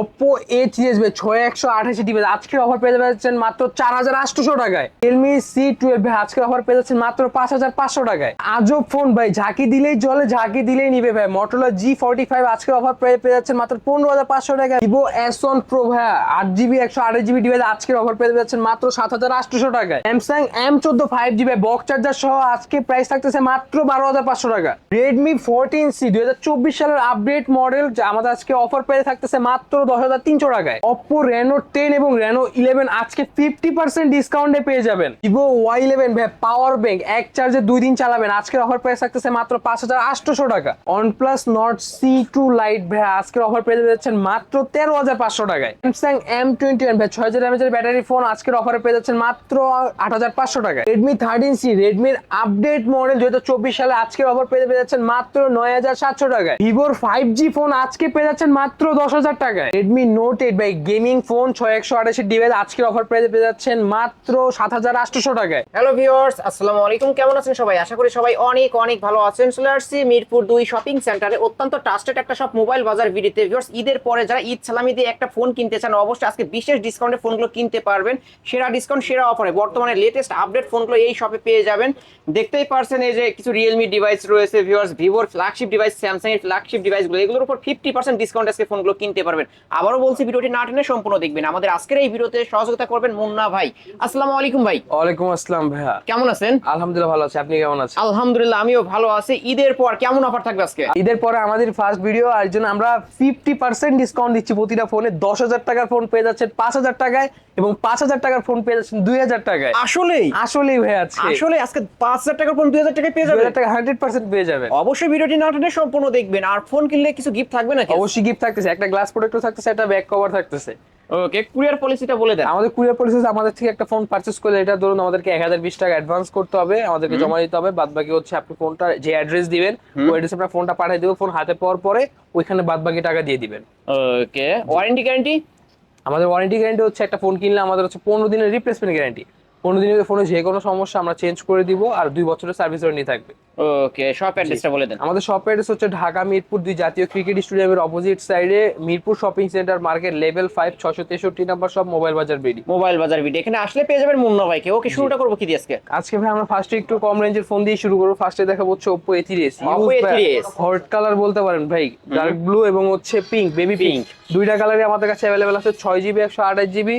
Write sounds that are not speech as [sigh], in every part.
Oppo A series ভাই ছয় একশো আঠাশি ডিভাইস আজকের অফার পেয়ে যাচ্ছেন মাত্র চার হাজার আটশোশো টাকায়। রিয়েলমি সি টুয়েলভ ভাই অফার পেয়ে যাচ্ছেন মাত্র পাঁচ হাজার পাঁচশো টাকায়। আজব ফোন ভাই, ঝাঁকি দিলেই চলে, ঝাঁকি দিলেই নিবে ভাই। মটোলা জি ফর্টি ফাইভ আজকের অফার পেয়ে পেয়ে যাচ্ছেন মাত্র পনেরো হাজার পাঁচশো টাকায়। ভিভো এস ওয়ান প্রো ভাই, আট জিবি একশো আঠাশ জিবি ডিভাইস আজকের অফার পেয়ে যাচ্ছেন মাত্র সাত হাজার আটশোশো টাকায়। স্যামসাং এম চোদ্দ ফাইভ জিবি বক্স চার্জার সহ আজকে প্রাইস থাকতেছে মাত্র বারো হাজার পাঁচশো টাকা। রেডমি ফোরটিন সি দুই হাজার চব্বিশ সালের আপডেট মডেল আমাদের আজকে অফার পেয়ে থাকতেছে মাত্র দশ হাজার তিনশো টাকায়। অপো রেনো টেন এবং রেনো ইলেভেন আজকে ফিফটি পার্সেন্ট ডিসকাউন্টে পেয়ে যাবেন। ভিভো ওয়াই ইলেভেন ভাই পাওয়ার ব্যাংক এক চার্জে দুই দিন চালাবেন। আজকের অফার প্রাইস থাকতেছে মাত্র পাঁচ হাজার আটশোশো টাকা। OnePlus Nord C two Lite ভাই, আজকের অফার পেয়ে যাচ্ছেন মাত্র তেরো হাজার পাঁচশো টাকায়। স্যামসাং এম টোয়েন্টি ওয়ান ভাই, ছয় হাজার এমএচের ব্যাটারি ফোন আজকের অফারে পেয়ে যাচ্ছেন মাত্র আট হাজার পাঁচশো টাকায়। রেডমি থার্টিন সি রেডমির আপডেট মডেল দুই হাজার চব্বিশ সালে আজকের অফার পেয়ে যাচ্ছেন মাত্র নয় হাজার সাতশো টাকায়। ভিভোর ফাইভ জি ফোন আজকে পেয়ে যাচ্ছেন মাত্র দশ হাজার টাকায়। Redmi Note eight by gaming phone ছয় একশো আঠাশি ডিভাইস আজকের অফার পেয়ে পেয়ে যাচ্ছেন মাত্র সাত হাজার আটশোশো টাকায়। হ্যালো ভিওর্স আসসালামু আলাইকুম। কেমন আছেন সবাই? আশা করি সবাই অনেক অনেক ভালো আছেন। চলে আসছি মিরপুর দুই শপিং সেন্টারে অত্যন্ত ট্রাস্টেড একটা সব মোবাইল বাজার ভিডিওতে ভিউয়ার্স ঈদের পরে যারা ঈদ সালামি দিয়ে একটা ফোন কিনতে চান, অবশ্যই আজকে বিশেষ ডিসকাউন্টে ফোনগুলো কিনতে পারবেন। সেরা ডিসকাউন্ট সেরা অফারে বর্তমানে লেটেস্ট আপডেট ফোনগুলো এই শপে পেয়ে যাবেন। দেখতেই পারছেন এই যে কিছু রিয়েলমি ডিভাইস রয়েছে ভিউয়ার্স ভিভোর ফ্ল্যাগশিপ ডিভাইস স্যামসাং এর ফ্ল্যাগশিপ ডিভাইসগুলো এগুলোর উপর ফিফটি পার্সেন্ট ডিসকাউন্ট আজকে ফোনগুলো কিনতে পারবেন। আবারও বলছি ভিডিওটি না টেনে সম্পূর্ণ দেখবেন। আমাদের আজকের এই ভিডিওতে সহযোগিতা করবেন মুন্না ভাই। আসসালামু আলাইকুম ভাই। ওয়ালাইকুম আসসালাম ভাইয়া। কেমন আছেন? আলহামদুলিল্লাহ ভালো আছি। আপনি কেমন আছেন? আলহামদুলিল্লাহ আমিও ভালো আছি। ঈদের পর কেমন অফার থাকবে আজকে? ঈদের পরে আমাদের ফার্স্ট ভিডিও আর জন্য আমরা ফিফটি পার্সেন্ট ডিসকাউন্ট দিচ্ছি প্রতিটা ফোনে দশ হাজার টাকার ফোন পেয়ে যাচ্ছেন পাঁচ হাজার টাকায় এবং পাঁচ হাজার টাকার ফোন পেয়ে যাচ্ছেন দুই হাজার টাকায়। আসলেই? আসলেই ভাই আছে আসলে আজকে পাঁচ হাজার টাকার ফোন দুই হাজার টাকায় পেয়ে দুই যাবে টাকা হান্ড্রেড পার্সেন্ট পেয়ে যাবেন। অবশ্যই ভিডিওটি না টেনে সম্পূর্ণ দেখবেন। আর ফোন কিনলে কিছু গিফট থাকবে নাকি? অবশ্যই গিফট থাকতেছে। একটা গ্লাস প্রোডাক্টও থাকতেছে একটা ব্যাক কভার থাকতেছে। ওকে কুরিয়ার পলিসিটা বলে দেন। আমাদের কুরিয়ার পলিসি আমাদের থেকে একটা ফোন পারচেস করলে এটা ধরুন আমাদেরকে এক হাজার বিশ টাকা অ্যাডভান্স করতে হবে আমাদেরকে জমা দিতে হবে বাদ বাকি হচ্ছে আপনি ফোনটা যে অ্যাড্রেস দিবেন ওই অ্যাড্রেসে আপনার ফোনটা পাঠিয়ে দেবো ফোন হাতে পাওয়ার পরে ওইখানে বাদ বাকি টাকা দিয়ে দিবেন। ওকে ওয়ারেন্টি গ্যারান্টি আমাদের ওয়ারেন্টি গ্যারান্টি হচ্ছে একটা ফোন কিনলে আমাদের হচ্ছে পনেরো দিনের রিপ্লেসমেন্ট গ্যারান্টি পনেরো দিনের ফোনে যে কোনো সমস্যা আমরা চেঞ্জ করে দিব আর দুই বছরের সার্ভিস ওয়ারেন্টি থাকবে। ওকে শপ অ্যাড্রেসটা বলে দেন। আমাদের শপ অ্যাড্রেস হচ্ছে ঢাকা মিরপুর দুই জাতীয় ক্রিকেট স্টেডিয়ামের অপোজিট সাইডে Mirpur shopping centre market level five ছশো তেষট্টি নাম্বার সব মোবাইল বাজার বিডি মোবাইল বাজার ভিডিও এখানে আসলে পেয়ে যাবেন মুন্না ভাইকে। ওকে শুরুটা করব কি দিয়ে আজকে? আজকে ভাই আমরা ফার্স্টে একটু কম রেঞ্জের ফোন দিয়ে শুরু করব। ফার্স্টে দেখাবো হচ্ছে Oppo A three S hot colour বলতে পারেন ভাই। ডার্ক ব্লু এবং হচ্ছে পিঙ্ক বেবি পিঙ্ক দুইটা কালারই আমাদের কাছে অ্যাভেলেবেল আছে ছয় জিবি একশো আঠাশ জিবি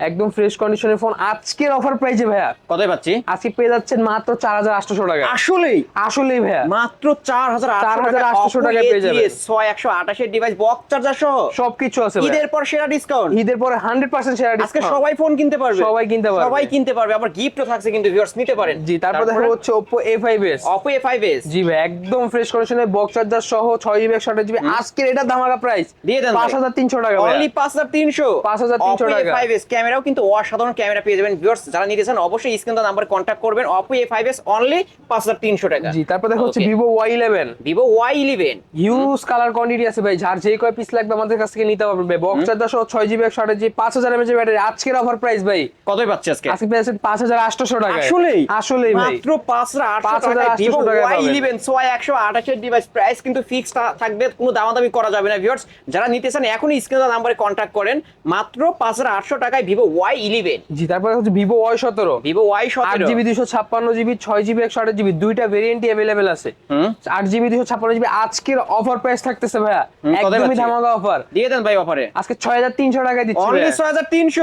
একদম ফ্রেশ কন্ডিশনের ফোন আজকের অফার প্রাইজে ভাইয়া কতই পাচ্ছি? আজকে পেয়ে যাচ্ছেন মাত্র চার হাজার আটশোশো টাকা। আসলেই? আসলেই ভাইয়া। মাত্র চার হাজার 4,800 টাকায় পেয়ে যাবেন। ছয় একশো আঠাশের ডিভাইস বক্স চার্জার সহ। সবকিছু আছে ঈদের পর সেরা ডিসকাউন্ট ঈদের পরে হান্ড্রেড পার্সেন্ট সেরা আজকে সবাই ফোন কিনতে পারবে। সবাই কিনতে পারবে। সবাই কিনতে পারবে। আবার গিফটও থাকছে কিন্তু ভিউয়ার্স নিতে পারেন। জি তারপর দেখা হচ্ছে অপো এ ফাইভ এস জি ভাই একদম ফ্রেশ কন্ডিশনের বক্স চার্জার সহ ছয় জিবি একশো আঠাশ জিবি আজকের এটা ধামাকা প্রাইস দিয়ে দেন পাঁচ হাজার তিনশো টাকা। অনলি পাঁচ হাজার তিনশো। 5,300 টাকা। ফাইভ এস ক্যামেরাও কিন্তু অসাধারণ ক্যামেরা পেয়ে যাবেন ভিউয়ার্স যারা নিতে চান অবশ্যই স্ক্রিন নাম্বার কন্ট্যাক্ট করবেন। Oppo A five S only পাঁচ হাজার তিনশো টাকা। জি তারপর দেখা হচ্ছে. Vivo Y eleven Vivo Y eleven huge colour quantity আছে ভাই যার যেই কয় পিস লাগবে আমাদের কাছ থেকে নিতে পারবেন ভাই। বক্স চার্জার সহ ছয় জিবি একশো আঠাশ জিবি পাঁচ হাজার এমএচ ব্যাটারি আজকের অফার প্রাইস ভাই। কতই পাচ্ছে আজকে? আজকে পেয়েছেন পাঁচ হাজার আটশোশো টাকা আসলেই? আসলেই মাত্র পাঁচ হাজার আটশো 5,800 টাকায় ভিভো টাকায় ওয়াই। ইলেভেন ছয় একশো আঠাশের ডিভাইস প্রাইস কিন্তু ফিক্স থাকবে কোনো দামাদামি করা যাবে না ভিউয়ার্স যারা নিতে চান এখনই স্ক্রিন নাম্বারে কন্ট্যাক্ট করেন। মাত্র পাঁচ হাজার আটশো টাকায় ভিভো ওয়াই ইলেভেন জি তারপরে হচ্ছে ভিভো ওয়াই সতেরো। ভিভো ওয়াই আট জিবি দুশো ছাপ্পান্ন জিবি ছয় জিবি একশো আঠাশ জিবি দুইটা ভেরিয়েন্টই অ্যাভেলেবেল আছে। আট জিবি দুশো ছাপ্পান্ন জিবি আজকের অফার প্রাইস থাকতেছে ভাইয়া। একদমই ধামাকা অফার দিয়ে দেন ভাই অফারে আজকে ছয় হাজার তিনশো টাকায় দিচ্ছি অনলি ভাইয়া। ছয় হাজার তিনশো।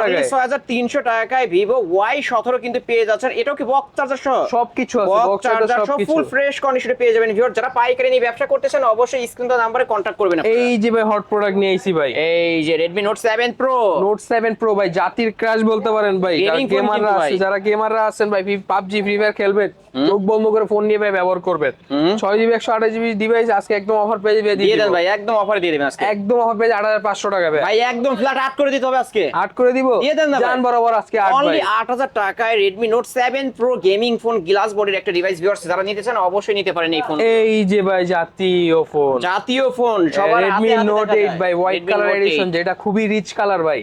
টাকায়। ছয় হাজার তিনশো টাকায় ভিভো ওয়াই সতেরো কিন্তু পেয়ে যাচ্ছেন। এটাও কি বক্স চার্জার সহ? সবকিছু আছে বক্স চার্জার সহ ফুল ফ্রেশ কন্ডিশনে পেয়ে যাবেন ভিউয়ার যারা পাইকারি নিয়ে ব্যবসা করতেছেন অবশ্যই স্ক্রিন নাম্বারে কন্ট্যাক্ট করবেন এই যে ভাই হট প্রোডাক্ট নিয়ে আইছি ভাই। এই যে Redmi Note seven Pro Note seven Pro ভাই জাতির ক্রাশ বলতে পারেন ভাই গেমাররা আছে যারা গেমাররা আছেন ভাই পাবজি ফ্রি ফায়ার খেলবেন চোখ বন্ধ করে ফোন নিয়ে ভাই ব্যবহার করবেন। ছয় জিবি একশো আঠাশ জিবি ডিভাইস আজকে একদম অফার পেয়ে দিয়ে দেন ভাই একদম অফারে দিয়ে দেবেন আজকে। একদম অফার পেয়ে আট হাজার পাঁচশো টাকা ভাই। একদম ফ্ল্যাট আট করে দিতে হবে আজকে। আট করে দিব? দিয়ে দেন। জান বরাবর আজকে অনলি আট হাজার টাকায় Redmi Note seven Pro gaming phone glass বডির একটা ডিভাইস ভিউয়ার্স যারা নিতে চান অবশ্যই নিতে পারেন এই ফোন এই যে ভাই জাতীয় ফোন জাতীয় ফোন সবার রেডমি নোট এইট ভাই হোয়াইট কালার এডিশন যেটা খুবই রিচ কালার ভাই।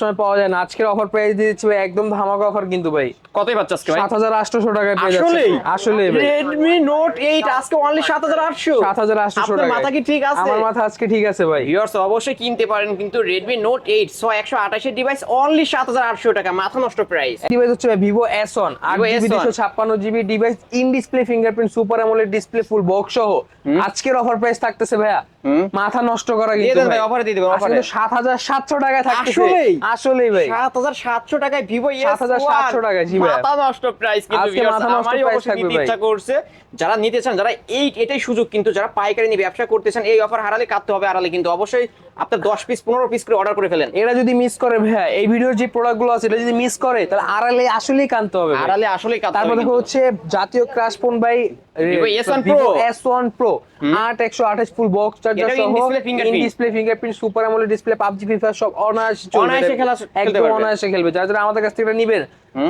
সবসময় পাওয়া যায় না। আজকের অফার প্রাইস দিয়ে দিচ্ছি ভাই একদম ধামাকা অফার কিন্তু ভাই। কতই পাচ্ছে আজকে ভাই? সাত হাজার আটশোশো টাকায় পেয়ে যাচ্ছে। আসলে রেডমি নোট এইট আজকে অনলি সাত হাজার আটশো। সাত হাজার টাকা। মাথা কি ঠিক আছে? আমার মাথা আজকে ঠিক আছে ভাই। ভিউয়ার্স অবশ্যই কিনতে পারেন কিন্তু রেডমি নোট এইট ছয় একশো আঠাশের ডিভাইস অনলি সাত হাজার আটশো টাকা মাথা নষ্ট প্রাইস ডিভাইস হচ্ছে ভিভো এস ওয়ান আট Vivo জিবি S1 দুশো ছাপ্পান্ন GB device in display fingerprint super AMOLED display full box সহ। আজকের অফার প্রাইস থাকতেছে ভাইয়া। মাথা নষ্ট করা কিন্তু ভাই, অফারে দিয়ে দিবেন, হাজার সাতশো টাকায় থাকছে আসলেই? আসলেই ভাই। সাত হাজার সাতশো টাকায় ভিভো 7,700 টাকায়, জি ভাই। মাথা নষ্ট প্রাইস কিন্তু আমারই অবশ্যই নিতে। ইচ্ছা করছে। যারা নিতে চান যারা এই এটাই সুযোগ কিন্তু যারা পাইকারি নিয়ে ব্যবসা করতেছেন এই অফার হারালে কাটতে হবে হারালে কিন্তু অবশ্যই আপনার দশ পিস পনেরো পিস করে অর্ডার করে ফেলেন। এরা যদি মিস করে ভাইয়া এই ভিডিওর যে প্রোডাক্টগুলো আছে এটা যদি মিস করে তাহলে আড়ালে আসলেই কানতে হবে। হারালে আসলেই কাটতে তারপর দেখো হচ্ছে জাতীয় crush phone by Vivo S1 Pro। S one Pro আট একশো আঠাশ ফুল বক্স চার্জার সহ in display fingerprint super AMOLED display Free Fire সব অনায়াসে চলবে। অনায়াসে খেলা একদম অনায়াসে খেলবে। যারা যারা আমাদের কাছ থেকে এটা নিবেন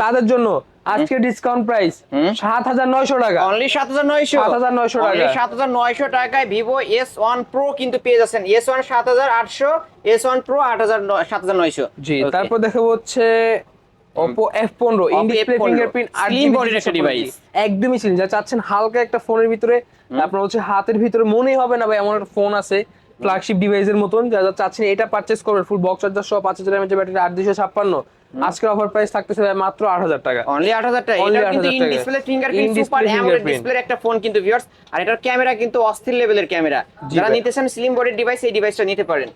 তাদের জন্য আজকে ডিসকাউন্ট প্রাইস সাত হাজার নয়শো টাকা। অনলি সাত হাজার নয়শো? 7,900 টাকা। সাত হাজার নয়শো টাকায় ভিভো এস ওয়ান প্রো কিন্তু পেয়ে যাচ্ছেন। এস ওয়ান সাত হাজার আটশো এস ওয়ান প্রো আট হাজার সাত হাজার নয়শো। জি তারপর দেখাবো হচ্ছে Oppo F15 in display F15 fingerprint Slim bodied একটা device। একদমই স্লিম যা চাচ্ছেন হালকা একটা ফোনের ভিতরে। আপনার হচ্ছে হাতের ভিতরে মনেই হবে না ভাই এমন একটা ফোন আছে। ফ্ল্যাগশিপ ডিভাইসের মতন। যা যা চাচ্ছেন এটা পারচেজ করবেন। ফুল বক্স চার্জার সহ পাঁচ হাজার এমএচ ব্যাটারি আট দুশো ছাপ্পান্ন। আজকের অফার প্রাইস থাকতেছে ভাই মাত্র আট হাজার টাকা। অনলি আট হাজার টাকা। এটা কিন্তু in display fingerprint super AMOLED ডিসপ্লের একটা ফোন কিন্তু ভিউয়ার্স আর এটার ক্যামেরা কিন্তু অস্থির লেভেলের ক্যামেরা যারা। নিতে চান স্লিম বোর্ডের ডিভাইস এই ডিভাইসটা নিতে পারেন।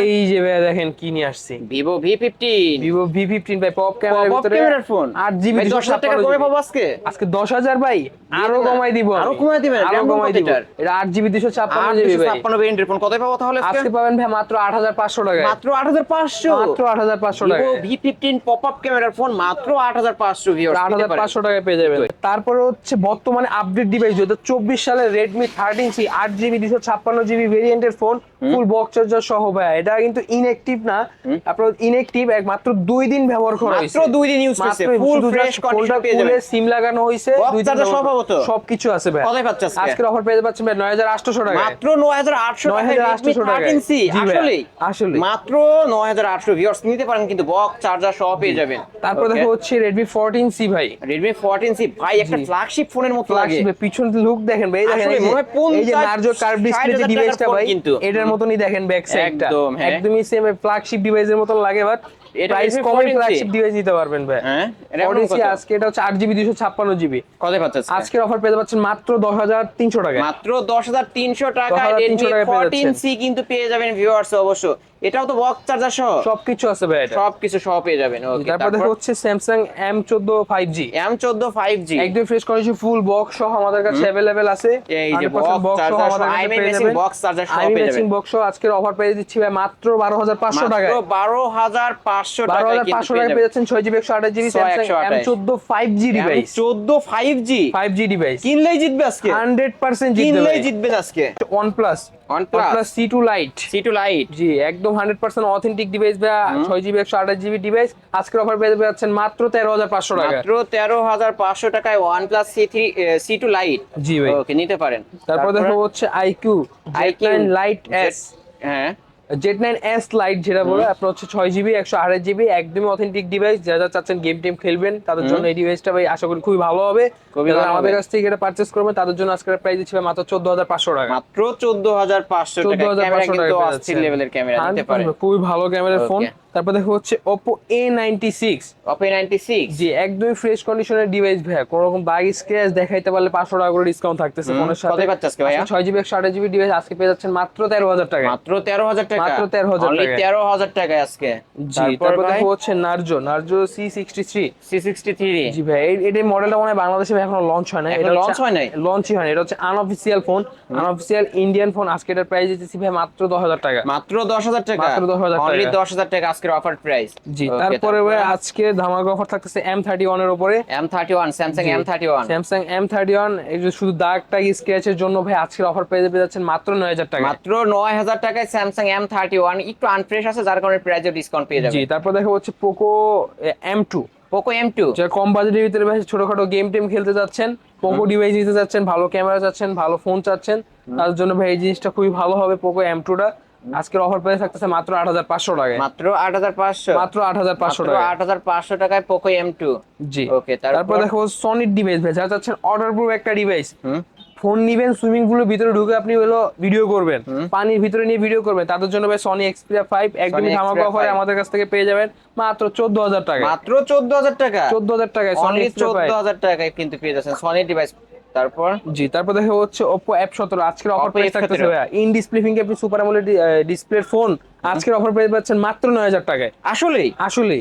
এই যে ভাই দেখেন কি নিয়ে আসছি। Vivo V fifteen Vivo V fifteen ভাই পপ ক্যামেরার ভিতরে ক্যামেরার ফোন আট জিবি দশ হাজার টাকা কমে পাবো আজকে? আজকে দশ হাজার ভাই আরও কমাই দিব। আরও কমায় দিবেন? আরও কমাই দিব। এটা আট জিবি দুশো ছাপ্পান্ন জিবি ছাপ্পান্ন ভেরিয়েন্টের ফোন কত পাবো তাহলে আজকে? আজকে পাবেন ভাই মাত্র আট হাজার পাঁচশো টাকায়। মাত্র আট হাজার পাঁচশো? মাত্র আট হাজার পাঁচশো টাকায়। ভি ফিফটিন পপ আপ ক্যামেরার ফোন মাত্র আট হাজার পাঁচশো আট হাজার পাঁচশো টাকায় পেয়ে যাবেন। তারপরে হচ্ছে বর্তমানে আপডেট ডিভাইস দু হাজার চব্বিশ সালে রেডমি থার্টিন সি আট জিবি দুশো ছাপ্পান্ন জিবি ভেরিয়েন্টের ফোন ফুল বক্স চার্জার সহ ভাই এটা কিন্তু ইনএক্টিভ না। আপনার ইনএক্টিভ একমাত্র দুই দিন ব্যবহার করা মাত্র দুই দিন ইউজ করছে। ফুল ফ্রেশ কন্ডিশন পেয়ে যাবেন। সিম লাগানো হয়েছে। দুই দিন সব সবকিছু আছে ভাই কতই পাচ্ছে আজকে? অফার পেয়ে যাচ্ছেন ভাই নয় হাজার আটশোশো টাকা মাত্র নয় হাজার আটশো টাকা 9,800 টাকায়। থার্টিন সি জি ভাই, আসলেই। আসলেই। মাত্র নয় হাজার আটশো ভিউয়ার্স নিতে পারেন কিন্তু বক্স চার্জার সহ পেয়ে যাবেন। তারপর দেখো হচ্ছে রেডমি ফোরটিন সি ভাই। রেডমি ফোরটিন সি ভাই একটা ফ্ল্যাগশিপ ফোনের মতো লাগে। পিছন লুক দেখেন ভাই দেখেন এই যে- মনে হয় নার্জো কার্ভ ডিসপ্লে যে ডিভাইসটা ভাই। এটার মতনই দেখেন ব্যাক সাইডটা একদম, হ্যাঁ। একদমই সেম ফ্ল্যাগশিপ ডিভাইসের মতো লাগে বাট প্রাইস কমে ফ্ল্যাগশিপ ডিভাইস নিতে পারবেন ভাই। এটা এখন 14C কত? আজকে এটা হচ্ছে আট জিবি দুশো ছাপ্পান্ন জিবি। কত পাচ্ছে আজকের অফার পেয়ে যাচ্ছেন মাত্র দশ হাজার তিনশো টাকা মাত্র দশ হাজার তিনশো টাকায় 10,300 রেডমি টাকায় পেয়ে ফোরটিন যাচ্ছেন। সি কিন্তু পেয়ে যাবেন ভিউয়ার্স অবশ্য। এটাও তো বক্স চার্জার সহ? সবকিছু আছে ভাই এটা। সবকিছু সহ পেয়ে যাবেন ওকে তারপর দেখো হচ্ছে স্যামসাং এম চোদ্দ ফাইভ জি এম চোদ্দ ফাইভ জি একদম ফ্রেশ কন্ডিশন ফুল বক্স সহ আমাদের কাছে অ্যাভেলেবেল আছে। এই যে 100% box box সহ আমাদের কাছে পেয়ে যাবেন। box charger সহ পেয়ে যাবেন। box সহ আজকের অফার পেয়ে দিচ্ছি ভাই মাত্র বারো হাজার পাঁচশো টাকায়। মাত্র বারো হাজার পাঁচশো বারো হাজার পাঁচশো যাবেন। পেয়ে যাচ্ছেন ছয় জিবি একশো আঠাশ জিবি চোদ্দ ফাইভ জি ডিভাইস চোদ্দ five G five G device কিনলেই জিতবে আজকে। হান্ড্রেড পার্সেন্ট জিতবে কিনলেই জিতবেন আজকে। OnePlus OnePlus। Plus C two Lite C two Lite G একদম হান্ড্রেড পার্সেন্ট অথেন্টিক ডিভাইস একশো আঠাশ জিবি ডিভাইস আজকের অফার পেয়ে যাচ্ছেন মাত্র তেরো হাজার পাঁচশো টাকা মাত্র তেরো হাজার পাঁচশো টাকায় থ্রি সি টু লাইট জি ভাই। ওকে নিতে পারেন। তারপর দেখো হচ্ছে IQ, আইকিউ লাইট এস হ্যাঁ। জেট নাইন এস লাইট যেটা বলো আপনার হচ্ছে ছয় জিবি একশো আড়াই জিবি একদমই অথেন্টিক ডিভাইস যারা যারা চাচ্ছেন গেম টেম খেলবেন তাদের জন্য এই ডিভাইসটা ভাই আশা করি খুবই ভালো হবে। আমাদের কাছ থেকে এটা পারচেস করবেন তাদের জন্য আজকের প্রাইস দিচ্ছি মাত্র চোদ্দ হাজার পাঁচশো টাকা। মাত্র চোদ্দ হাজার পাঁচশো চোদ্দ হাজার পাঁচশো টাকা লেভেলের ক্যামেরা নিতে পারেন খুবই ভালো ক্যামেরার ফোন. তারপর দেখো হচ্ছে সিক্স অপে নাইনটি সিক্স জি একদমই ফ্রেশ কন্ডিশনের ডিভাইস ভাই কোনো রকম বাগ স্ক্র্যাচ দেখাইতে পারলে পাঁচশো টাকা করে ডিসকাউন্ট থাকতেছে ফোনের সাথে। কতই পাচ্ছে আজকে ভাইয়া? ছয় জিবি একশো আঠাশ জিবি ডিভাইস আজকে পেয়ে যাচ্ছেন মাত্র তেরো হাজার টাকা মাত্র তেরো হাজার টাকা? মাত্র 13,000 Only টাকায়। তেরো হাজার টাকায় আজকে। জি তারপর দেখো হচ্ছে থ্রি সি সিক্সটি থ্রি জি ভাই এই মডেলটা মনে হয় বাংলাদেশে এখনও লঞ্চ হয় না এটা লঞ্চ হয় নাই? লঞ্চই হয় না এটা হচ্ছে unofficial phone unofficial Indian phone আজকে এটার প্রাইস দিতেছি ভাই মাত্র দশ হাজার টাকা। মাত্র দশ হাজার টাকা? মাত্র 10,000 টাকা। দশ হাজার টাকা আজকের অফার প্রাইস জি তারপরে ভাই আজকে ধামাকা অফার থাকতেছে এম থার্টি ওয়ানের উপরে। M thirty one Samsung M thirty one Samsung M thirty one এই যে শুধু দাগ টাগ স্ক্র্যাচের জন্য ভাই আজকের অফার পেয়ে যাচ্ছেন মাত্র নয় হাজার টাকা মাত্র নয় হাজার টাকায় স্যামসাং এম থার্টি ওয়ান একটু আনফ্রেশ আছে যার কারণে প্রাইজে ডিসকাউন্ট পেয়ে যাবেন জি তারপর দেখো হচ্ছে Poco M two Poco M two যারা কম বাজেটের ভিতরে ভাই ছোটখাটো গেম টেম খেলতে যাচ্ছেন পোকো ডিভাইস নিতে যাচ্ছেন ভালো ক্যামেরা চাচ্ছেন ভালো ফোন চাচ্ছেন তার জন্য ভাই এই জিনিসটা খুবই ভালো হবে পোকো এম টুটা আজকের অফার প্রাইস থাকতেছে মাত্র আট হাজার পাঁচশো টাকায়। মাত্র আট হাজার পাঁচশো। মাত্র আট হাজার পাঁচশো মাত্র টাকা আট হাজার পাঁচশো টাকায় পোকো এম টু জি। ওকে তারপর? দেখো সনির ডিভাইস ভাই যারা চাচ্ছেন অর্ডার প্রুফ একটা ডিভাইস ফোন নিবেন সুইমিং পুলের ভিতরে ঢুকে আপনি হলো ভিডিও করবেন পানির ভিতরে নিয়ে ভিডিও করবেন। তাদের জন্য ভাই সনি এক্সপিরিয়া ফাইভ একদমই ধামাকা অফারে আমাদের কাছ থেকে পেয়ে যাবেন মাত্র চোদ্দ হাজার টাকা মাত্র চোদ্দ হাজার টাকা? চোদ্দ হাজার টাকায় সনি চোদ্দ হাজার টাকায় কিন্তু পেয়ে যাচ্ছেন সনি ডিভাইস তারপর? জি তারপর দেখো হচ্ছে Oppo F17 আজকের অফার প্রাইস F17 থাকতেছে ভাইয়া। In display fingerprint super AMOLED display phone আজকের অফার প্রাইস পাচ্ছেন মাত্র 9000 টাকায়। আসলে আসলে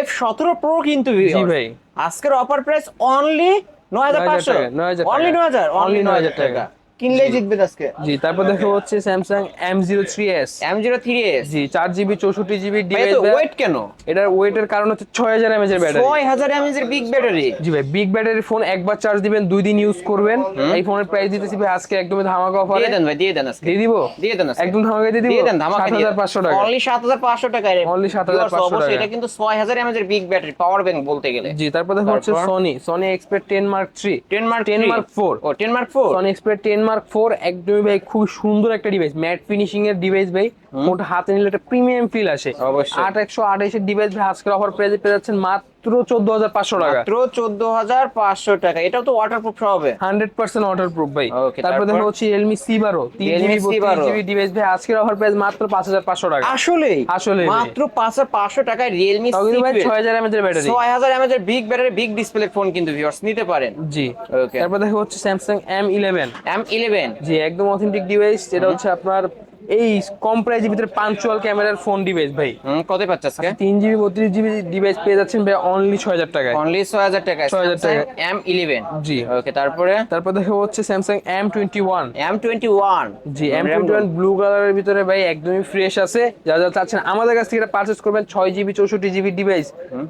এফ সতেরো প্রো কিন্তু জি ভাই। আজকের অফার প্রাইস অনলি নয় হাজার টাকা, 9,000 অনলি নয় হাজার Only অনলি নয় হাজার 9,000 টাকা। কিনলেই জিতবেন আজকে। জি তারপর দেখো হচ্ছে Samsung M03s M zero three S জি 4GB 64GB ভাই ডিভাইস ওয়েট কেন? এটার ওয়েটের কারণ হচ্ছে 6000 mAh এর ব্যাটারি ছয় হাজার এমএজ এর বিগ ব্যাটারি জি ভাই বিগ ব্যাটারি ফোন একবার চার্জ দিবেন দুই দিন ইউজ করবেন। এই ফোনের প্রাইস দিতেছি ভাই আজকে একদমই ধামাকা অফারে দিয়ে দেন ভাই দিয়ে দেন আজকে। দিয়ে দিব? দিয়ে দেন আজকে। একদম ধামাকা দিয়ে দিব? দিয়ে দেন ধামাকা দিয়ে 7500 টাকা। অনলি সাত হাজার পাঁচশো টাকা Only 7,500 অবশ্যই টাকা। এটা কিন্তু ছয় হাজার এমএজ এর বিগ ব্যাটারি পাওয়ার ব্যাংক বলতে গেলে। জি তারপর দেখো হচ্ছে? Sony Sony Xperia 10 Mark 3 ten Mark 10 Mark 4 ও ten Mark four Sony Xperia 10 Mark four একদমই ভাই খুব সুন্দর একটা ডিভাইস ম্যাট ফিনিশিং এর ডিভাইস ভাই। ওটা হাতে নিলে একটা প্রিমিয়াম ফিল আসে। অবশ্যই। 8128 এর ডিভাইস ভাই আজকের অফার প্রাইজে পেয়ে যাচ্ছেন মাত্র 14500 টাকা। মাত্র চোদ্দ হাজার পাঁচশো টাকা। এটাও তো ওয়াটারপ্রুফ হবে। 100% ওয়াটার প্রুফ ভাই। তারপর? দেখো হচ্ছে Realme C12 Realme 3GB C12 32GB device ভাই আজকের অফার প্রাইস মাত্র 5500 টাকা। আসলেই? আসলেই ভাই। মাত্র পাঁচ হাজার পাঁচশো টাকায় রিয়েলমি ভাই 6000 mAh এর ব্যাটারি ছয় হাজার এমএজ এর big battery big display phone কিন্তু ভিউয়ার্স নিতে পারেন। জি। Okay. তারপর দেখো হচ্ছে Samsung M11 এম ইলেভেন জি একদম অথেন্টিক ডিভাইস যেটা হচ্ছে আপনার এই কম প্রাইসের ভিতরে পাঞ্চুয়াল ক্যামেরার ফোন ডিভাইস ভাই। কত পাচ্ছে আজকে? তিন জিবি বত্রিশ জিবি ডিভাইস পেয়ে যাচ্ছেন ভাই অনলি ছয় হাজার টাকায়। অনলি ছয় হাজার টাকা 6,000 টাকা। এম ইলেভেন জি। ওকে তারপরে? তারপর দেখো হচ্ছে Samsung M twenty one M twenty one জি এম টোয়েন্টি ওয়ান ব্লু কালারের ভিতরে ভাই একদমই ফ্রেশ আছে। যারা যারা চাচ্ছেন আমাদের কাছ থেকে পারচেস করবেন ছয় জিবি চৌষট্টি জিবি ডিভাইস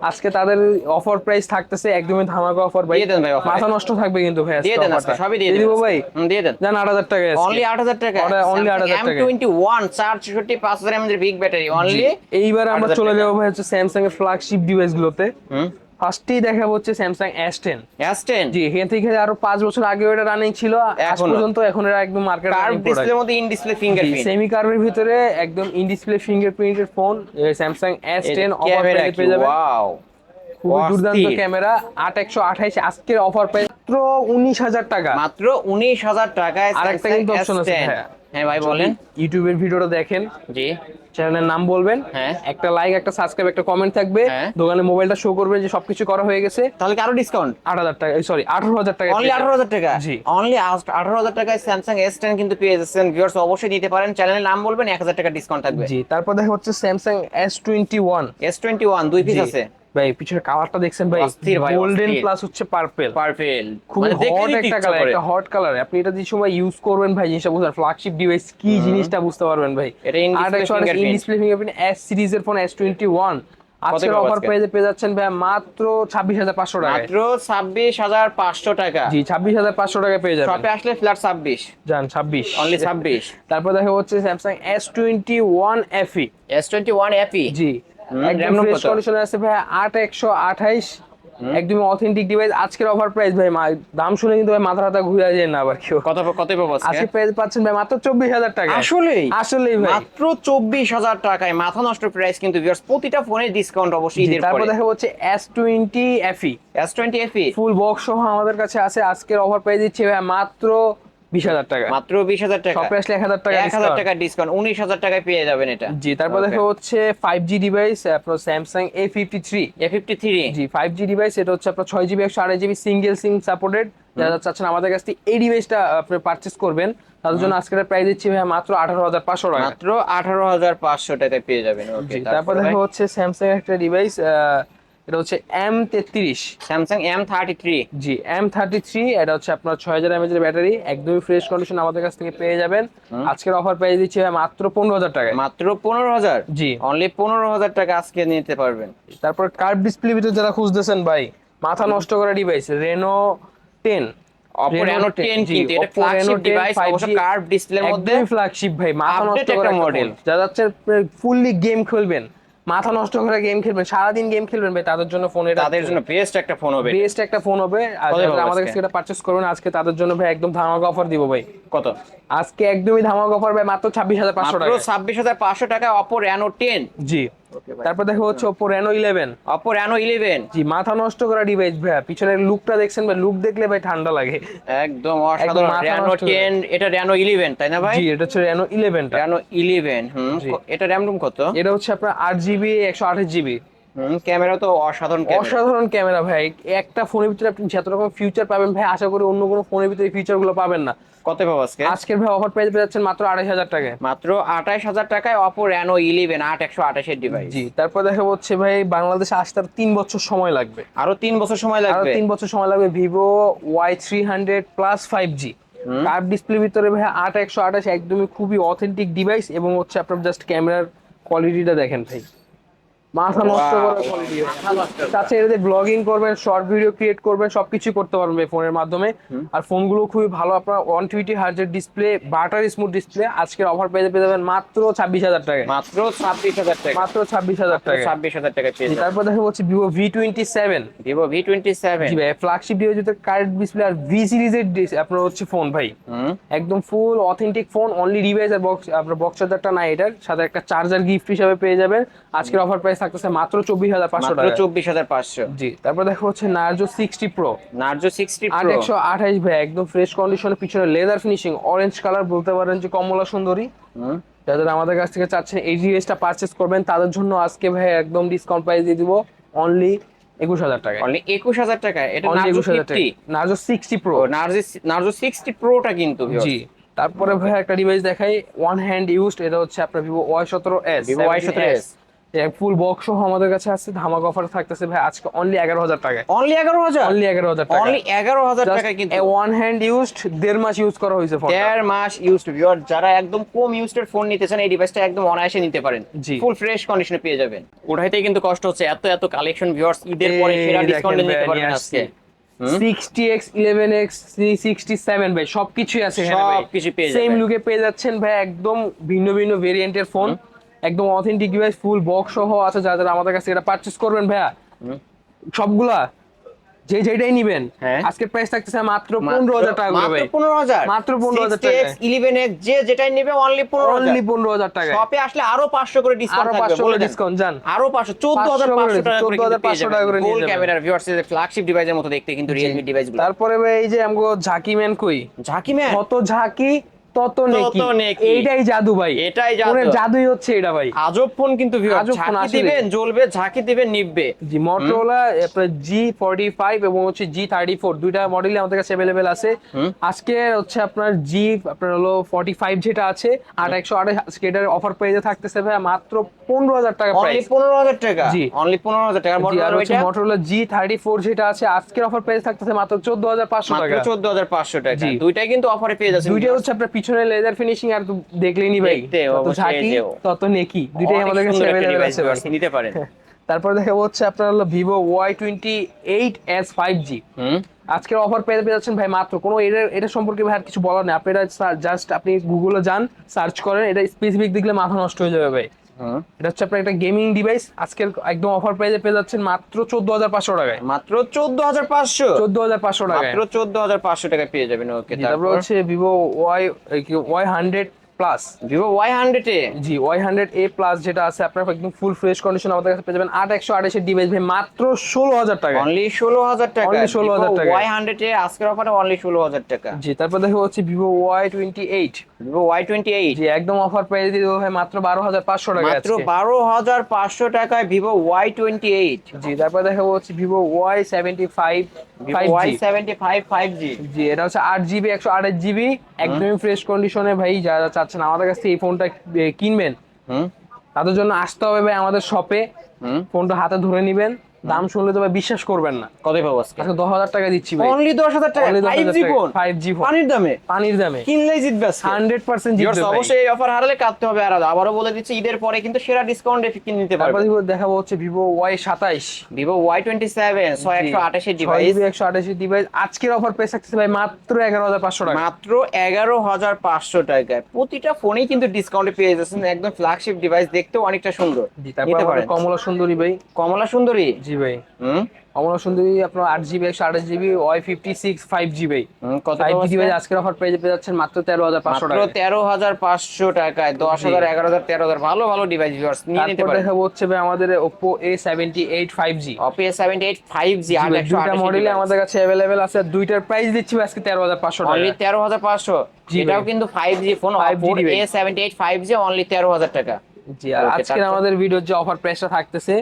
আজকে তাদের অফার প্রাইস থাকতেছে একদমই ধামাকা অফার ভাই। দিয়ে দেন ভাই এ। মাথা নষ্ট থাকবে কিন্তু ভাই দিয়ে দেন আজকে সবই দিয়ে দিব ভাই। দিয়ে দেন। জান আট হাজার টাকা অনলি আট হাজার টাকা অনলি আট হাজার এম টাকা টোয়েন্টি ওয়ান চার চৌষট্টি পাঁচ হাজার বিগ ব্যাটারি অনলি এইবার আমরা চলে যাব ভাই হচ্ছে স্যামসাং এর ফ্ল্যাগশিপ ডিভাইস গুলোতে। ফার্স্টেই দেখাবো হচ্ছে Samsung S ten S ten জি এখান থেকে আরও পাঁচ বছর আগে ওটা রানিং ছিল আজ পর্যন্ত এখন এটা একদম মার্কেট কার্ভ ডিসপ্লের মধ্যে ইন ডিসপ্লে ফিঙ্গারপ্রিন্ট সেমি কার্ভের ভিতরে একদম in display ফিঙ্গারপ্রিন্টের phone Samsung S ten offer camera পেয়ে যাবেন। ওয়াও খুবই দুর্দান্ত ক্যামেরা আট একশো আঠাইশ আজকের অফার প্রাইস মাত্র উনিশ হাজার টাকা। মাত্র উনিশ হাজার টাকায় আরেকটা কিন্তু অপশন আছে S10 ভাইয়া। হ্যাঁ ভাই বলেন। ইউটিউবের ভিডিওটা দেখেন জি। চ্যানেলের নাম বলবেন। হ্যাঁ। একটা লাইক একটা সাবস্ক্রাইব একটা কমেন্ট থাকবে। হ্যাঁ। দোকানে মোবাইলটা শো করবে যে সবকিছু করা হয়ে গেছে। তাহলে কি আরও ডিসকাউন্ট আট হাজার টাকা সরি আঠারো হাজার টাকা অনলি আঠারো হাজার টাকা? জি। অনলি আঠারো হাজার টাকায় স্যামসাং এস টেন কিন্তু পেয়ে যাচ্ছেন ভিউয়ার্স অবশ্যই নিতে পারেন। চ্যানেলের নাম বলবেন এক হাজার টাকা ডিসকাউন্ট থাকবে। জি তারপর দেখা হচ্ছে Samsung S twenty one S twenty one দুই পিস আছে। ভাই পিছনের কালারটা দেখছেন ভাই? গোল্ডেন প্লাস হচ্ছে পার্পেল পারফেক্ট খুবই হট একটা কালার একটা হট কালার আপনি এটা যে সময় ইউজ করবেন ভাই জিনিসটা বুঝবেন ফ্ল্যাগশিপ ডিভাইস কি জিনিসটা বুঝতে পারবেন ভাই? এটা in-display ডিসপ্লে ফিঙ্গারপ্রিন্ট এস সিরিজের ফোন এস টোয়েন্টি ওয়ান আজকের অফার? প্রাইসে পেয়ে যাচ্ছেন ভাই মাত্র ছাব্বিশ হাজার পাঁচশো টাকা মাত্র ছাব্বিশ হাজার পাঁচশো টাকা। জি ছাব্বিশ হাজার পাঁচশো টাকা পেয়ে যাবেন। শপে আসলে ফ্ল্যাট ছাব্বিশ। যান ছাব্বিশ। অনলি ছাব্বিশ। তারপর দেখা হচ্ছে Samsung S twenty one FE S twenty one AP জি। কন্ডিশনে আছে ভাই আট একশো আঠাইশ। একদম অথেন্টিক ডিভাইস আজকের অফার প্রাইস ভাই দাম শুনে কিন্তু ভাই মাথা হাতা ঘুরে যায় না আবার কেউ। কত কত পাবো আজকে? প্রাইস পাচ্ছেন ভাই মাত্র চব্বিশ হাজার টাকা। আসলেই? আসলেই ভাই। মাত্র চব্বিশ হাজার টাকায় মাথা নষ্ট প্রাইস কিন্তু ভিউয়ার্স প্রতিটা ফোনের ডিসকাউন্ট অবশ্যই তারপর দেখা হচ্ছে S twenty FE S twenty FE full box সহ আমাদের কাছে আছে আজকের অফার প্রাইস দিচ্ছে ভাই মাত্র বিশ হাজার টাকা। মাত্র বিশ হাজার টাকা। শপে আসলে এক হাজার টাকা এক হাজার টাকা ডিসকাউন্ট উনিশ হাজার টাকায় পেয়ে যাবেন এটা। জি তারপর দেখা হচ্ছে ফাইভ জি ডিভাইস আপনার Samsung A fifty three A fifty three G five G device এটা হচ্ছে আপনার ছয় জিবি একশো আড়াই জিবি সিঙ্গেল সিম সাপোর্টেড যারা চাচ্ছেন আমাদের কাছ থেকে এই ডিভাইসটা আপনি পারচেস করবেন। তাদের জন্য আজকের প্রাইস দিচ্ছি ভাই মাত্র আঠারো হাজার পাঁচশো টাকা। মাত্র আঠারো হাজার পাঁচশো টাকায় পেয়ে যাবেন। তারপর দেখা হচ্ছে স্যামসাং একটা ডিভাইস এটা হচ্ছে এম তেত্রিশ স্যামসাং এম থার্টি থ্রি জি এম থার্টি থ্রি এটা হচ্ছে আপনার ছয় হাজার এমএচ এর ব্যাটারি। একদমই ফ্রেশ কন্ডিশন আমাদের কাছ থেকে পেয়ে যাবেন। আজকের অফার প্রাইস দিচ্ছি মাত্র পনেরো হাজার টাকায়। মাত্র পনেরো হাজার? জি। অনলি পনেরো হাজার টাকা আজকে নিতে পারবেন। তারপর কার্ভ ডিসপ্লে ভিতরে যারা খুঁজতেছেন ভাই মাথা নষ্ট করা device Reno ten Oppo Reno ten কিন্তু এটা ফ্ল্যাগশিপ ডিভাইস অবশ্য কার্ভ ডিসপ্লের মধ্যে ফ্ল্যাগশিপ ভাই মাথা নষ্ট করা মডেল যারা হচ্ছে ফুললি গেম খেলবেন। মাথা নষ্ট করে গেম খেলবেন সারাদিন গেম খেলবেন ভাই তাদের জন্য ফোন এটা তাদের জন্য বেস্ট একটা ফোন হবে। বেস্ট একটা ফোন হবে আর যারা আমাদের কাছে এটা পারচেজ করবেন আজকে তাদের জন্য ভাই একদম ধামাকা অফার দিব ভাই। কত? আজকে একদমই ধামাকা অফার ভাই মাত্র ছাব্বিশ হাজার পাঁচশো মাত্র টাকা। ছাব্বিশ হাজার পাঁচশো টাকা অপর Reno টেন জি। তারপর দেখো হচ্ছে Oppo Reno eleven Oppo Reno eleven জি মাথা নষ্ট করা ডিভাইস ভাইয়া। পিছনে লুকটা দেখছেন ভাই লুক দেখলে ভাই ঠান্ডা লাগে। একদম অসাধারণ। Reno 10 এটা Reno 11 তাই না ভাই? জি এটা হচ্ছে Reno ইলেভেন Reno 11 হুম এটা র্যাম রুম কত? এটা হচ্ছে আপনার 8GB 128GB ক্যামেরা তো অসাধারণ ক্যামেরা। অসাধারণ ক্যামেরা ভাই। একটা ফোনের ভিতরে আপনি যত রকম ফিউচার পাবেন ভাই আশা করি অন্য কোনো ফোনের ভিতরে ফিউচারগুলো পাবেন না। কত পাবো আজকে? আজকের ভাই অফার পেয়ে যাচ্ছেন মাত্র আড়াই হাজার টাকায়। মাত্র আঠাইশ হাজার টাকায় অপো রেনো ইলেভেন আট একশো আঠাশের ডিভাইস জি তারপর দেখা হচ্ছে ভাই বাংলাদেশে আসতে আর তিন বছর সময় লাগবে। আরও তিন বছর সময় আরও লাগবে? তিন বছর সময় লাগবে Vivo Y three hundred plus five G curve ডিসপ্লের ভিতরে ভাই আট একশো আঠাশ একদমই খুবই অথেন্টিক ডিভাইস এবং হচ্ছে আপনার জাস্ট ক্যামেরার কোয়ালিটিটা দেখেন ভাই। মাথা নষ্ট Wow. করার কোয়ালিটি তাছাড়া এটাতে ব্লগিং করবেন শর্ট ভিডিও ক্রিয়েট করবেন সবকিছু করতে পারবেন এই ফোনের মাধ্যমে। আর ফোনগুলো খুবই ভালো আপনার ওয়ান টোয়েন্টি হার্জের ডিসপ্লে বাটার স্মুথ ডিসপ্লে আজকের অফার পেয়ে পেয়ে যাবেন মাত্র ছাব্বিশ হাজার টাকায় মাত্র ছাব্বিশ হাজার টাকা। মাত্র ছাব্বিশ হাজার টাকা। ছাব্বিশ হাজার টাকা তারপর দেখা হচ্ছে Vivo V twenty seven Vivo V twenty seven জি ভাই ফ্ল্যাগশিপ ডিভাইস যেটা কার্ড ডিসপ্লে আর ভি সিরিজের আপনার হচ্ছে ফোন ভাই। একদম full authentic phone only device আর বক্স আপনার বক্স চার্জারটা নাই এটার। সাথে একটা চার্জার গিফট হিসাবে পেয়ে যাবেন। আজকের অফার প্রাইস থাকতেছে মাত্র চব্বিশ হাজার পাঁচশো টাকা চব্বিশ হাজার পাঁচশো। জি তারপর দেখো হচ্ছে Narzo sixty pro Narzo sixty আট একশো আঠাইশ ভাই একদম ফ্রেশ কন্ডিশনে পিছনে লেদার ফিনিশিং অরেঞ্জ কালার বলতে পারেন যে কমলা সুন্দরী। যাদের আমাদের কাছ থেকে চাচ্ছেন এই ডিভাইসটা পারচেস করবেন তাদের জন্য আজকে ভাই একদম ডিসকাউন্ট প্রাইস দিয়ে দিব অনলি একুশ হাজার টাকা অনলি একুশ হাজার টাকা এটা নার্জো একুশ হাজার টাকা fifty Narzo sixty pro Narzo Narzo sixty প্রোটা কিন্তু জি তারপরে ভাই একটা ডিভাইস দেখাই ওয়ান হ্যান্ড ইউজড এটা হচ্ছে আপনার ভিভো ওয়াই সতেরো এস Vivo Y17s ফুল বক্স সহ আমাদের কাছে আছে ধামাক অফার থাকতেছে ভাই আজকে অনলি এগারো হাজার টাকা অনলি এগারো হাজার? অনলি এগারো হাজার টাকা অনলি এগারো হাজার টাকা কিন্তু। ওয়ান হ্যান্ড ইউজড দেড় মাস ইউজ করা হয়েছে দেড় মাস ইউজড ভিউয়ার যারা একদম কম ইউজড ফোন নিতে চান এই ডিভাইসটা একদম অনায়াসে নিতে পারেন। জি। ফুল ফ্রেশ কন্ডিশনে পেয়ে যাবেন। ওঠাইতেই কিন্তু কষ্ট হচ্ছে এত এত কালেকশন ভিউয়ার্স ঈদের পরে সেরা দেখেন ডিসকাউন্টে নিতে পারবেন আজকে। আসছি। Sixty X eleven X three sixty seven ভাই সবকিছুই আছে সবকিছু পেয়ে সেম লুকে পেয়ে যাচ্ছেন ভাই একদম ভিন্ন ভিন্ন ভেরিয়েন্টের ফোন একদম অথেন্টিক ডিভাইস ফুল বক্স সহ আছে যারা আমাদের কাছে এটা পারচেস করবেন ভাইয়া। সবগুলা যে যেটাই নিবেন হ্যাঁ। আজকের প্রাইস থাকতেছে মাত্র পনেরো হাজার টাকা ভাই। পনেরো হাজার? মাত্র 15,000 টাকা। ইলেভেন এক্স যে যেটাই নেবে অনলি পনেরো অনলি পনেরো হাজার টাকা শপে আসলে আরও পাঁচশো করে ডিসকাউন্ট আরও থাকবে পাঁচশো করে ডিসকাউন্ট জান। আরও পাঁচশো চোদ্দ হাজার 500 পাঁচশো টাকা করে 14,500 টাকা করে গোল। ক্যামেরার ভিউয়ার্স ফ্ল্যাগশিপ ডিভাইসের মতো দেখতে কিন্তু রিয়েলমি ডিভাইস তারপরে এই যে আমগো ঝাঁকি ম্যান কই? ঝাঁকি ম্যান? কত ঝাঁকি? তত নেকি। এইটাই জাদু ভাই। এটাই জাদু। ফোনের জাদুই হচ্ছে এটা ভাই। আজব ফোন কিন্তু ঝাঁকি দিবেন জ্বলবে ঝাঁকি দিবেন নিববে জি মটোরোলা আপনার জি ফর্টি ফাইভ এবং হচ্ছে জি থার্টি ফোর দুইটা মডেলই আমাদের কাছে অ্যাভেলেবেল আছে। আজকে হচ্ছে আপনার জি আপনার হলো ফর্টি ফাইভ যেটা আছে আট একশো আঠাশ আজকে এটার অফার পেজে থাকতেছে ভাই মাত্র পনেরো হাজার টাকা অনলি পনেরো হাজার টাকা? জি। অনলি পনেরো হাজার টাকা। আর মটোরোলা জি থার্টি ফোর যেটা আছে আজকের অফার পেজ থাকতেছে মাত্র চোদ্দ হাজার পাঁচশো টাকা। চোদ্দ হাজার পাঁচশো টাকা। দুইটাই কিন্তু অফারে পেয়ে যাচ্ছেন দুইটা হচ্ছে আপনার পিছনে লেজার ফিনিশিং আর দেখলেনি ভাই। তত ঝাঁকি তত নেকি। দুইটাই আমাদের কাছে অ্যাভেলেবেল আছে নিতে পারেন। [laughs] তারপর দেখাবো হচ্ছে আপনার হলো Vivo Y twenty eight S five G হুম। আজকের অফার পেয়ে পেয়ে যাচ্ছেন ভাই মাত্র। কোনো এটা এটা সম্পর্কে ভাই আর কিছু বলার নেই। আপনি এটা জাস্ট আপনি গুগলে যান সার্চ করেন। এটা স্পেসিফিক দেখলে মাথা নষ্ট হয়ে যাবে ভাই। এটা হচ্ছে আপনার একটা গেমিং ডিভাইস আজকের একদম অফার প্রাইসে পেয়ে যাচ্ছেন মাত্র চোদ্দ হাজার পাঁচশো টাকায়। মাত্র চোদ্দ হাজার পাঁচশো? চোদ্দ হাজার পাঁচশো টাকায়। মাত্র চোদ্দ হাজার পাঁচশো টাকায় পেয়ে যাবেন ওকে তারপর হচ্ছে Vivo Y Y hundred plus Vivo Y hundred A G Y hundred A plus যেটা আছে আপনার একদম ফুল ফ্রেশ কন্ডিশন আমাদের কাছে পেয়ে যাবেন আট একশো আঠাশের ডিভাইস ভাই মাত্র ষোলো হাজার টাকা। অনলি ষোলো হাজার টাকা। Only 16,000 টাকা। ওয়াই হান্ড্রেড এ আজকের অফারে অনলি ষোলো হাজার টাকা। জি তারপর দেখো হচ্ছে Vivo Y twenty eight Vivo Y twenty eight জি একদম অফার পেয়ে দিয়ে দেবো ভাই মাত্র বারো হাজার পাঁচশো টাকা মাত্র বারো হাজার পাঁচশো টাকায় ভিভো ওয়াই টোয়েন্টি এইট জি তারপর দেখাবো হচ্ছে Vivo Y seventy five five Y seventy five five G জি এটা হচ্ছে আট জিবি একশো আঠাশ জিবি একদমই ফ্রেশ কন্ডিশনে ভাই যারা চাচ্ছেন আমাদের কাছ থেকে এই ফোনটা কিনবেন। হুম। তাদের জন্য আসতে হবে ভাই আমাদের শপে ফোনটা হাতে ধরে নিবেন। দাম শুনলে তো ভাই বিশ্বাস করবেন না। কত পাবো আজকে? আজকে দশ হাজার টাকা দিচ্ছি ভাই। অনলি দশ হাজার টাকা। Only 10,000 five G phone 5G phone. পানির দামে? পানির দামে। কিনলেই জিতবে আজকে। হান্ড্রেড পার্সেন্ট Viewers, অবশ্যই এই অফার হারালে কাটতে হবে আর আবারও বলে দিচ্ছি ঈদের পরে কিন্তু সেরা ডিসকাউন্ট কিনে নিতে পারবে। দেখাবো হচ্ছে ভিভো ওয়াই সাতাইশ। ভিভো ওয়াই টোয়েন্টি সেভেন ছয় একশো আঠাশের ডিভাইস একশো আঠাশি ডিভাইস আজকের অফার পেয়ে থাকতেছে ভাই মাত্র এগারো হাজার পাঁচশো টাকা। মাত্র এগারো হাজার পাঁচশো টাকায়। প্রতিটা ফোনেই কিন্তু ডিসকাউন্টে পেয়ে যাচ্ছেন। একদম ফ্ল্যাগশিপ ডিভাইস দেখতেও অনেকটা সুন্দর। কমলা সুন্দরী ভাই। কমলা সুন্দরী? জি ভাই। হুম? কমলা সুন্দরী আপনার আট জিবি একশো আঠাশ GB Y fifty six five GB কত আজকের অফার পেয়ে পেয়ে যাচ্ছেন মাত্র তেরো হাজার পাঁচশো টাকা তেরো হাজার পাঁচশো টাকায় দশ হাজার এগারো হাজার তেরো হাজার ভালো ভালো ডিভাইস ভিউয়ার্স নিয়ে নিতে পারেন। দেখাবো হচ্ছে ভাই আমাদের Oppo A seventy eight five G অপিএস seventy eight five G একশো দুইটা মডেলে আমাদের কাছে অ্যাভেলেবেল আছে আর দুইটার প্রাইস দিচ্ছি আজকে তেরো হাজার পাঁচশো টাকা তেরো হাজার পাঁচশো? এটাও কিন্তু five G phone 5G A seventy eight five G only তেরো হাজার টাকা। জি আর আজকের আমাদের ভিডিওর যে অফার প্রাইসটা থাকতেছে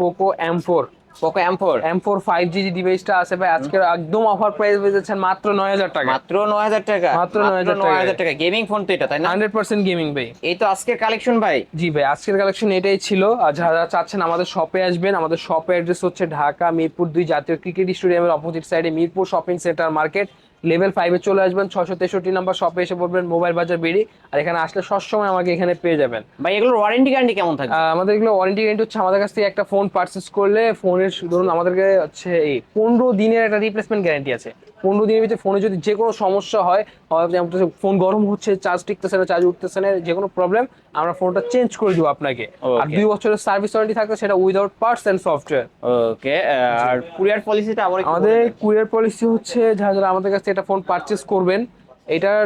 Poco M four Poco M four M four five G ডিভাইসটা আছে ভাই আজকের একদম অফার প্রাইস যাচ্ছেন মাত্র নয় হাজার টাকা। মাত্র নয় হাজার টাকা। মাত্র নয় হাজার টাকা। গেমিং ফোন তো এটা তাই না? হান্ড্রেড পার্সেন্ট গেমিং ভাই। এই তো আজকের কালেকশন ভাই। জি ভাই আজকের কালেকশন এটাই ছিল। আর যারা যারা চাচ্ছেন আমাদের শপে আসবেন আমাদের শপে অ্যাড্রেস হচ্ছে ঢাকা মিরপুর দুই জাতীয় ক্রিকেট স্টেডিয়ামের অপোজিট সাইডে Mirpur shopping centre market level ফাইভে চলে আসবেন ছশো তেষট্টি নাম্বার শপে এসে পড়বেন মোবাইল বাজার বেরি আর এখানে আসলে সবসময় আমাকে এখানে পেয়ে যাবেন। ভাই এগুলোর ওয়ারেন্টি গ্যারান্টি কেমন থাকে আমাদের এগুলো ওয়ারেন্টি গ্যারান্টি হচ্ছে আমাদের কাছ থেকে একটা ফোন পারচেস করলে ফোনের ধরুন আমাদেরকে হচ্ছে এই পনেরো দিনের একটা রিপ্লেসমেন্ট গ্যারান্টি আছে। পনেরো দিনের ভিতরে ফোনে যদি যে কোনো সমস্যা হয় ফোন গরম হচ্ছে চার্জ টিকতেছে না চার্জ উঠতেছে না যে কোনো প্রবলেম আমরা ফোনটা চেঞ্জ করে দিব আপনাকে। আর দুই বছরের সার্ভিস ওয়ারেন্টি থাকবে সেটা without parts and software okay R courier পলিসিটা আমাদের কুরিয়ার পলিসি হচ্ছে যারা যারা আমাদের কাছ একটা ফোন পারচেস করবেন। এটার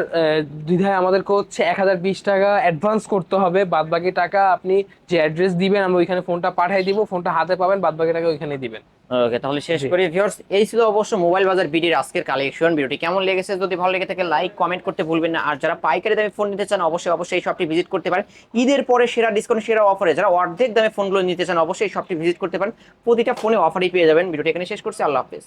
দ্বিধায় আমাদেরকে হচ্ছে এক হাজার বিশ টাকা অ্যাডভান্স করতে হবে। বাদ বাকি টাকা আপনি যে অ্যাড্রেস দিবেন আমরা ওইখানে ফোনটা পাঠিয়ে দিব ফোনটা হাতে পাবেন বাদ বাকি টাকা ওইখানে দিবেন। ওকে তাহলে শেষ করি। ভিউয়ার্স এই ছিল অবশ্য মোবাইল বাজার বিডির আজকের কালেকশন ভিডিওটি কেমন লেগেছে? যদি ভালো লেগে থাকে লাইক কমেন্ট করতে ভুলবেন না। আর যারা পাইকারি দামে ফোন নিতে চান অবশ্যই অবশ্যই এই শপটি ভিজিট করতে পারেন। ঈদের পরে সেরা ডিসকাউন্ট সেরা অফারে যারা অর্ধেক দামে ফোনগুলো নিতে চান অবশ্যই এই শপটি ভিজিট করতে পারেন। প্রতিটা ফোনে অফারই পেয়ে যাবেন। ভিডিওটি এখানে শেষ করছি। আল্লাহ হাফেজ।